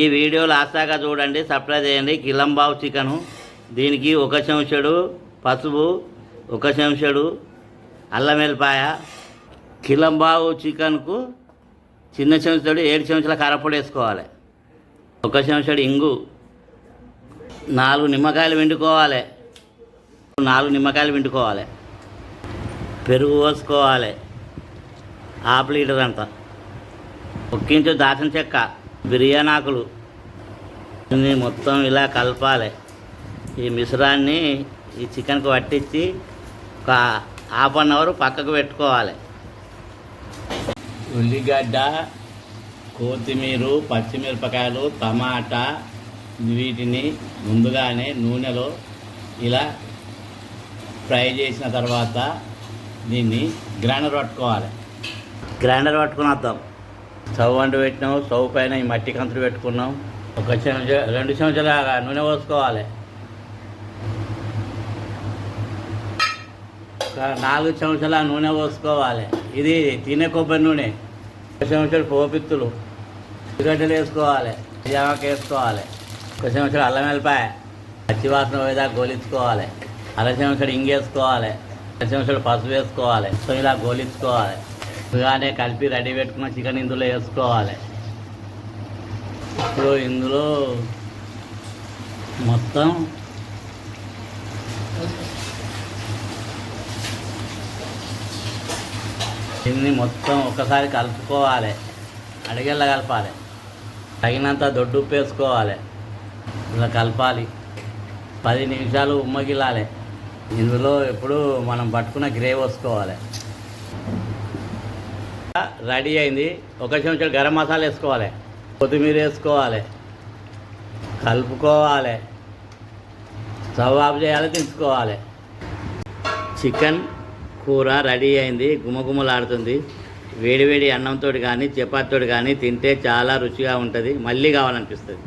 ఈ వీడియో లాస్టాగా చూడండి సప్లై చేయండి. కిలంబావు చికెను. దీనికి ఒక చెంచాడు పసుపు ఒక చెంచాడు అల్లం వెల్లిపాయ. కిలంబావు చికెన్కు చిన్న చెంచాడు ఏడు చెంచాల కారపొడి వేసుకోవాలి. ఒక చెంచాడు ఇంగు. నాలుగు నిమ్మకాయలు వండుకోవాలి నాలుగు నిమ్మకాయలు వండుకోవాలి పెరుగు పోసుకోవాలి. హాఫ్ లీటర్ అంతా. ఒక్కించు దాచిన చెక్క. బిర్యానీ ఆకులు. మొత్తం ఇలా కలపాలి. ఈ మిశ్రాన్ని ఈ చికెన్కి పట్టించి ఒక హాఫ్ అన్ అవర్ పక్కకు పెట్టుకోవాలి. ఉల్లిగడ్డ కొత్తిమీర పచ్చిమిరపకాయలు టమాటా వీటిని ముందుగానే నూనెలో ఇలా ఫ్రై చేసిన తర్వాత దీన్ని గ్రైండర్ పట్టుకోవాలి. గ్రైండర్ పట్టుకుని వద్దాం. స్టవ్ అంటు పెట్టినాం స్టవ్ పైన ఈ మట్టి కంతులు పెట్టుకున్నాం ఒక చెంచ రెండు చెంచాల నూనె పోసుకోవాలి. ఒక నాలుగు చెంచాల నూనె పోసుకోవాలి. ఇది తినే కొబ్బరి నూనె. ఒక చెంచాలు పోపిత్తులు. ఉల్లిగడ్డలు వేసుకోవాలి. జామకి వేసుకోవాలి. ఒక చెంచాడు అల్లం వెల్లిపాయ. పచ్చివాసన పోయేదాకా గోలించుకోవాలి. అర చెంచాడు ఇంగేసుకోవాలి అర చెంచాడు పసుపు వేసుకోవాలి. సో ఇలా గోలించుకోవాలి. ముందుగానే కలిపి రెడీ పెట్టుకున్న చికెన్ ఇందులో వేసుకోవాలి. ఇప్పుడు ఇందులో మొత్తం దీన్ని మొత్తం ఒక్కసారి కలుపుకోవాలి. అడిగేలా కలపాలి. తగినంత దొడ్డు ఉప్పు వేసుకోవాలి. ఇలా కలపాలి. పది నిమిషాలు ఉమ్మగిలాలి. ఇందులో ఎప్పుడు మనం పట్టుకున్న గ్రేవ్ వేసుకోవాలి. రెడీ అయింది. ఒక చెంచా గరం మసాలా వేసుకోవాలి. కొత్తిమీర వేసుకోవాలి. కలుపుకోవాలి. స్టవ్ ఆఫ్ చేయాలి దించుకోవాలి. చికెన్ కూర రెడీ అయింది. గుమగుమలాడుతుంది. వేడివేడి అన్నంతో కానీ చపాతీతో కానీ తింటే చాలా రుచిగా ఉంటుంది. మళ్ళీ కావాలనిపిస్తుంది.